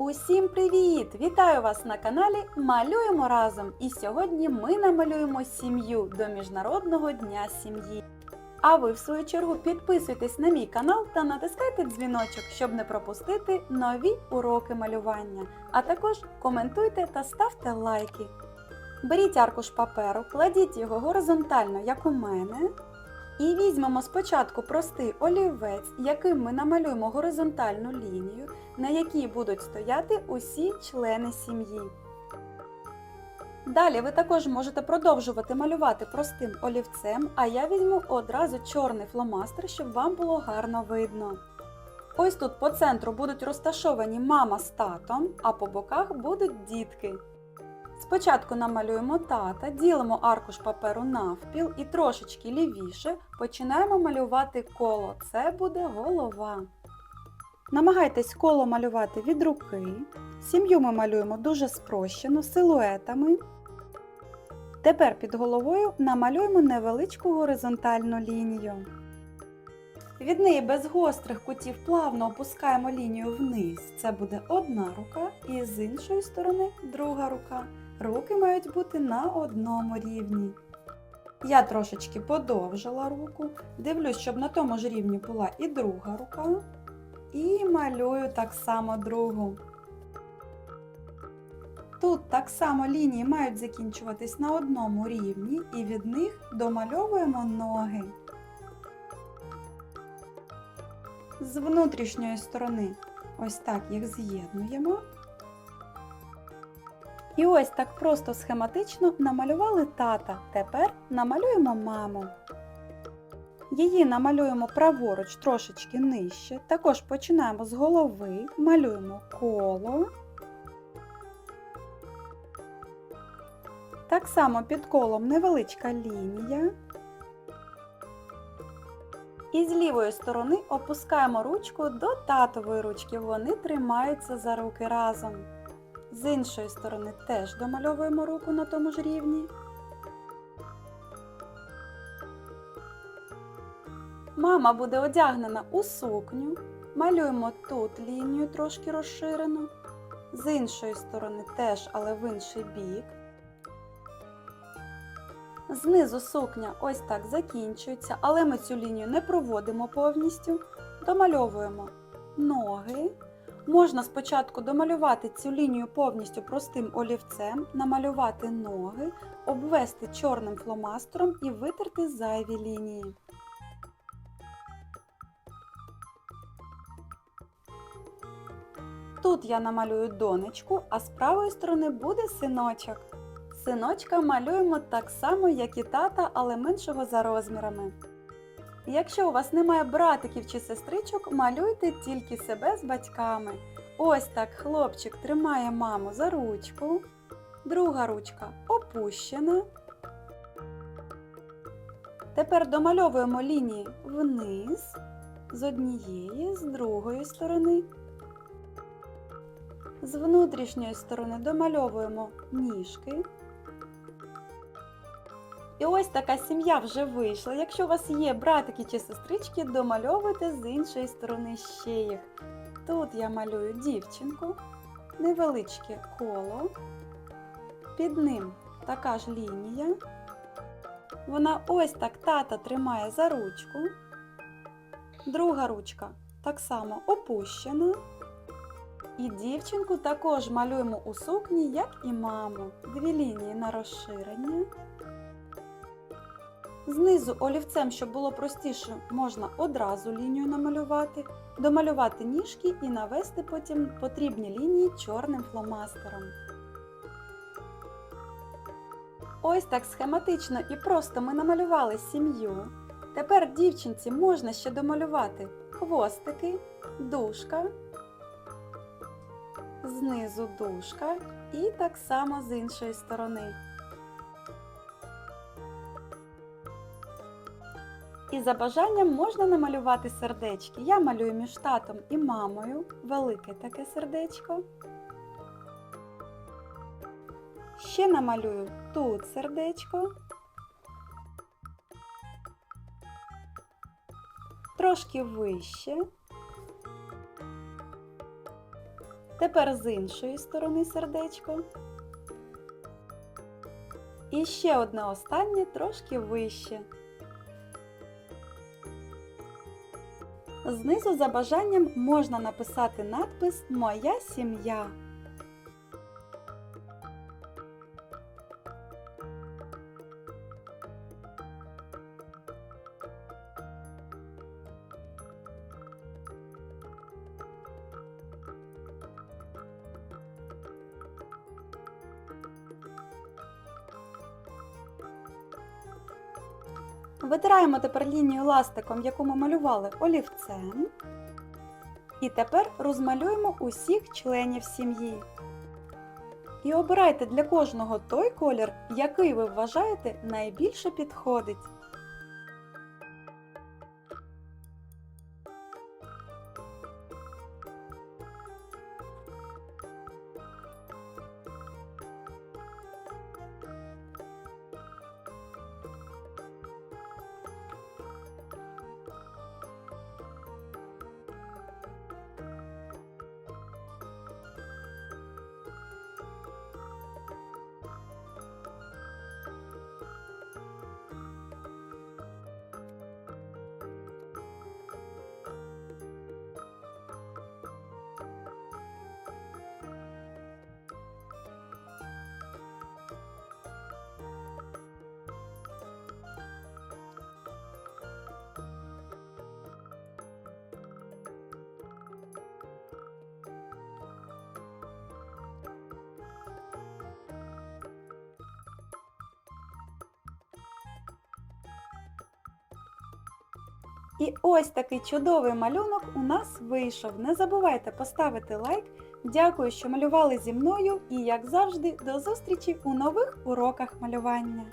Усім привіт! Вітаю вас на каналі Малюємо разом! І сьогодні ми намалюємо сім'ю до Міжнародного дня сім'ї. А ви, в свою чергу, підписуйтесь на мій канал та натискайте дзвіночок, щоб не пропустити нові уроки малювання. А також коментуйте та ставте лайки. Беріть аркуш паперу, кладіть його горизонтально, як у мене. І візьмемо спочатку простий олівець, яким ми намалюємо горизонтальну лінію, на якій будуть стояти усі члени сім'ї. Далі ви також можете продовжувати малювати простим олівцем, а я візьму одразу чорний фломастер, щоб вам було гарно видно. Ось тут по центру будуть розташовані мама з татом, а по боках будуть дітки. Спочатку намалюємо тата, ділимо аркуш паперу навпіл і трошечки лівіше починаємо малювати коло. Це буде голова. Намагайтесь коло малювати від руки. Сім'ю ми малюємо дуже спрощено, силуетами. Тепер під головою намалюємо невеличку горизонтальну лінію. Від неї без гострих кутів плавно опускаємо лінію вниз. Це буде одна рука, і з іншої сторони друга рука. Руки мають бути на одному рівні. Я трошечки подовжила руку, дивлюсь, щоб на тому ж рівні була і друга рука. І малюю так само другу. Тут так само лінії мають закінчуватись на одному рівні, і від них домальовуємо ноги. З внутрішньої сторони ось так їх з'єднуємо. І ось так просто схематично намалювали тата. Тепер намалюємо маму. Її намалюємо праворуч трошечки нижче. Також починаємо з голови, малюємо коло. Так само під колом невеличка лінія. І з лівої сторони опускаємо ручку до татової ручки. Вони тримаються за руки разом. З іншої сторони теж домальовуємо руку на тому ж рівні. Мама буде одягнена у сукню. Малюємо тут лінію трошки розширену. З іншої сторони теж, але в інший бік. Знизу сукня ось так закінчується, але ми цю лінію не проводимо повністю. Домальовуємо ноги. Можна спочатку домалювати цю лінію повністю простим олівцем, намалювати ноги, обвести чорним фломастером і витерти зайві лінії. Тут я намалюю донечку, а з правої сторони буде синочок. Синочка малюємо так само, як і тата, але меншого за розмірами. Якщо у вас немає братиків чи сестричок, малюйте тільки себе з батьками. Ось так хлопчик тримає маму за ручку, друга ручка опущена. Тепер домальовуємо лінії вниз з однієї, з другої сторони. З внутрішньої сторони домальовуємо ніжки. І ось така сім'я вже вийшла. Якщо у вас є братики чи сестрички, домальовуйте з іншої сторони ще їх. Тут я малюю дівчинку, невеличке коло, під ним така ж лінія. Вона ось так тата тримає за ручку. Друга ручка так само опущена. І дівчинку також малюємо у сукні, як і маму. Дві лінії на розширення. Знизу олівцем, щоб було простіше, можна одразу лінію намалювати, домалювати ніжки і навести потім потрібні лінії чорним фломастером. Ось так схематично і просто ми намалювали сім'ю. Тепер дівчинці можна ще домалювати хвостики, дужка, знизу дужка і так само з іншої сторони. І за бажанням можна намалювати сердечки. Я малюю між татом і мамою велике таке сердечко. Ще намалюю тут сердечко. Трошки вище. Тепер з іншої сторони сердечко. І ще одне останнє трошки вище. Знизу за бажанням можна написати надпис Моя сім'я. Витираємо тепер лінію ластиком, яку ми малювали олівцем. І тепер розмалюємо усіх членів сім'ї. І обирайте для кожного той колір, який ви вважаєте найбільше підходить. І ось такий чудовий малюнок у нас вийшов. Не забувайте поставити лайк. Дякую, що малювали зі мною і, як завжди, до зустрічі у нових уроках малювання.